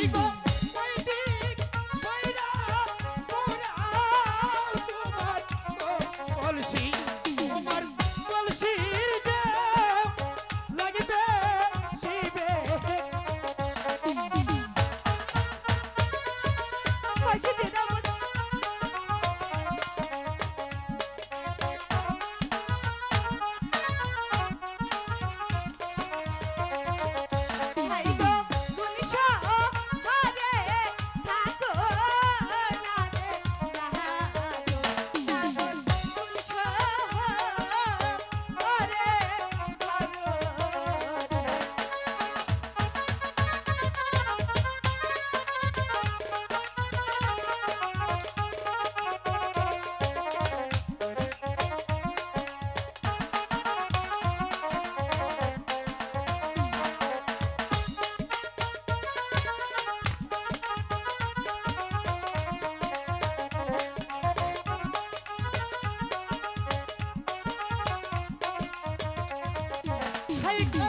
México. tight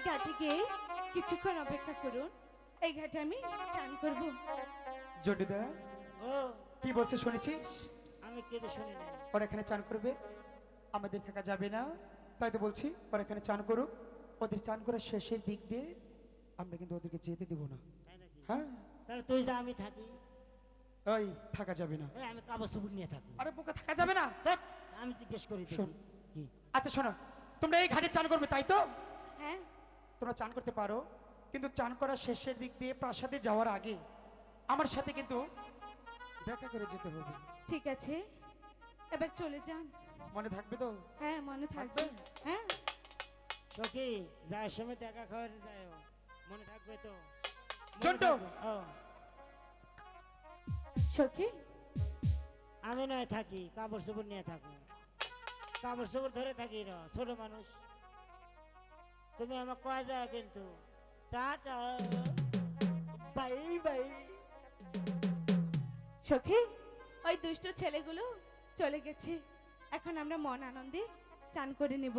এই ঘাটে গিয়ে কিছুক্ষণ অপেক্ষা করুন। এই ঘাটে আমি চান করব। জন্ডুদা ও। কি বলছে শুনেছিস আমি কেঁদে শুনি নাই। ওরা এখানে চান করবে। আমাদের থাকা যাবে না। তাই তো বলছি ওরা এখানে চান করুক। ওদের চান করার শেষের দিক দিয়ে আমরা কিন্তু ওদেরকে যেতে দেবো না। হ্যাঁ? তাহলে তুই যা আমি থাকি। ওই থাকা যাবে না। আমি কাগজ চুপুর নিয়ে থাকব। আরে বোকা থাকা যাবে না? আমি জিজ্ঞেস করি। শোন। আচ্ছা শোনো। তোমরা এই ঘাটে চান করবে তাই তো? হ্যাঁ। তোমরা চান করতে পারো কিন্তু চান করার শেষের দিক দিয়ে প্রাসাদে যাওয়ার আগে আমার সাথে কিন্তু দেখা করে যেতে হবে। ঠিক আছে এবার চলে যান। মনে থাকবে তো? হ্যাঁ মনে থাকবে। হ্যাঁ। সখি যাওয়ার সময় দেখা খাওয়ার যায় মনে থাকবে তো? ও, সখী? আমি নয় থাকি কাপড় চোপড় নিয়ে থাকো। কাপড় চোপড় ধরে থাকি র ছোট মানুষ। তুমি আমার কয়া যায় কিন্তু। টাটা। Bye bye. সখী, ওই দুষ্ট ছেলেগুলো চলে গেছে। এখন আমরা মন আনন্দে চান করে নেব।